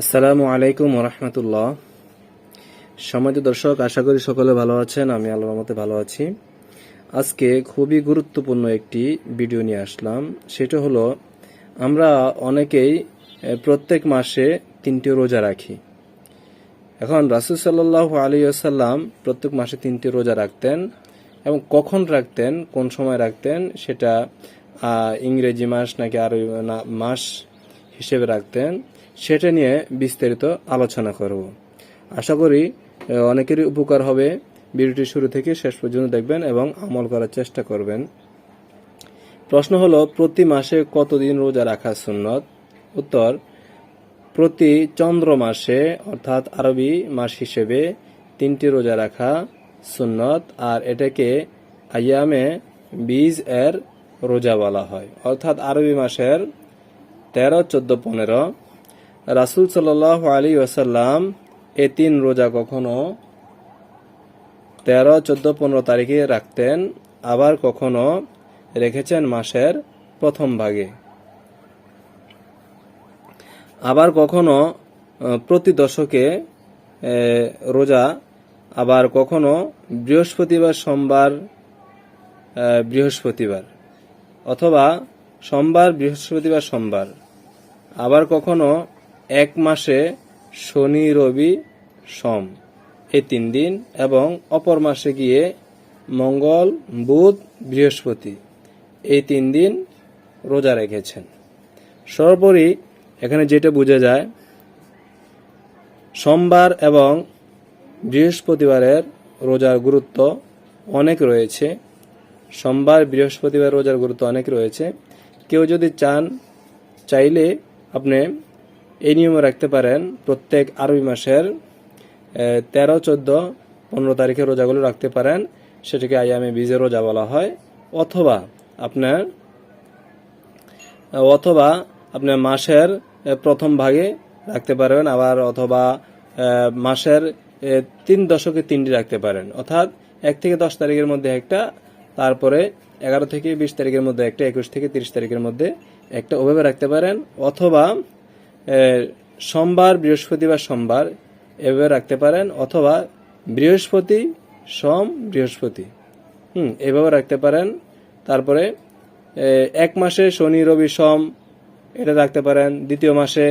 আসসালামু আলাইকুম রহমতুল্লাহ। সম্মানিত দর্শক, আশা করি সকলে ভালো আছেন, আমি আল্লাহর মতে ভালো আছি। আজকে খুবই গুরুত্বপূর্ণ একটি ভিডিও নিয়ে আসলাম। সেটা হলো, আমরা অনেকেই প্রত্যেক মাসে তিনটি রোজা রাখি। এখন রাসুল সাল্লাহ আলী আসাল্লাম প্রত্যেক মাসে তিনটি রোজা রাখতেন এবং কখন রাখতেন, কোন সময় রাখতেন, সেটা ইংরেজি মাস নাকি আরবি মাস হিসেবে রাখতেন। সেটা নিয়ে বিস্তারিত আলোচনা করব। আশা করি অনেকেরই উপকার হবে। ভিডিওটি শুরু থেকে শেষ পর্যন্ত দেখবেন এবং আমল করার চেষ্টা করবেন। প্রশ্ন হলো, প্রতি মাসে কতদিন রোজা রাখা সুন্নত? উত্তর, প্রতি চন্দ্র মাসে, অর্থাৎ আরবি মাস হিসেবে তিনটি রোজা রাখা সুন্নত, আর এটাকে আয়ামে বীজ এর রোজা বলা হয়। অর্থাৎ আরবি মাসের তেরো, চোদ্দ, পনেরো রাসুল সাল আলী ওসাল্লাম এ তিন রোজা কখনো তেরো, চোদ্দ, পনেরো তারিখে রাখতেন, আবার কখনো রেখেছেন মাসের প্রথম ভাগে। আবার কখনো প্রতি দশকে রোজা, আবার কখনো বৃহস্পতিবার, সোমবার বৃহস্পতিবার, অথবা সোমবার, বৃহস্পতিবার, সোমবার, আবার কখনো এক মাসে শনি, রবি, সোম। এই তিন দিন এবং অপর মাসে গিয়ে মঙ্গল, বুধ, বৃহস্পতি। এই তিন দিন রোজা রেখেছেন। সর্বোপরি এখানে যেটা বোঝা যায়, সোমবার এবং বৃহস্পতিবারের রোজার গুরুত্ব অনেক রয়েছে। সোমবার, বৃহস্পতিবার রোজার গুরুত্ব অনেক রয়েছে। কেউ যদি চান, চাইলে আপনি এই নিয়মে রাখতে পারেন প্রত্যেক আরবি মাসের তেরো, চোদ্দ, পনেরো তারিখের রোজাগুলো রাখতে পারেন। সেটাকে আয়ামে বীজের রোজা বলা হয়। অথবা আপনার অথবা আপনার মাসের প্রথম ভাগে রাখতে পারবেন আবার অথবা মাসের তিন দশকে তিনটি রাখতে পারেন। অর্থাৎ এক থেকে দশ তারিখের মধ্যে একটা, তারপরে এগারো থেকে বিশ তারিখের মধ্যে একটা, একুশ থেকে তিরিশ তারিখের মধ্যে একটা। ওভাবে রাখতে পারেন। অথবা সোমবার, বৃহস্পতিবার সোমবার এভাবে রাখতে পারেন, অথবা বৃহস্পতি, সোম, বৃহস্পতি। হুম, এভাবে রাখতে পারেন। তারপরে এক মাসে শনি, রবি, সোম, এটা রাখতে পারেন। দ্বিতীয় মাসে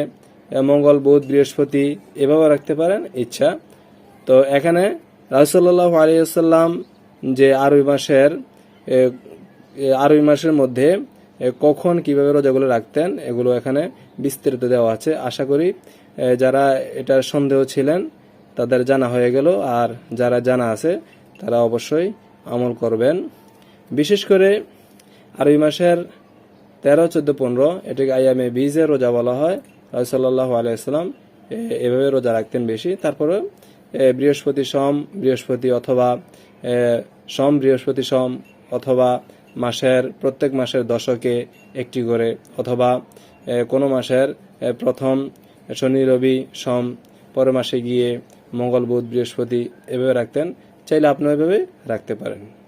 মঙ্গল, বুধ, বৃহস্পতি, এভাবে রাখতে পারেন, ইচ্ছা। তো এখানে রাসুল্লাহ আলিয়াল্লাম যে আরবি মাসের আরবি মাসের মধ্যে কখন কীভাবে রোজাগুলো রাখতেন, এগুলো এখানে বিস্তারিত দেওয়া আছে। আশা করি যারা এটার সন্দেহ ছিলেন, তাদের জানা হয়ে গেল, আর যারা জানা আছে, তারা অবশ্যই আমল করবেন। বিশেষ করে আরবি মাসের তেরো, চোদ্দ, পনেরো, এটাকে আইয়ামে বীজের রোজা বলা হয়। সাল্লাহ আলাইসাল্লাম এভাবে রোজা রাখতেন বেশি। তারপরে বৃহস্পতি সোম, বৃহস্পতি অথবা সোম, বৃহস্পতি সোম অথবা মাসের, প্রত্যেক মাসের দশকে একটি করে, অথবা কোনো মাসের প্রথম শনি, রবি, সম, পরের মাসে গিয়ে মঙ্গল, বুধ, বৃহস্পতি এভাবে রাখতেন। চাইলে আপনি এভাবে রাখতে পারেন।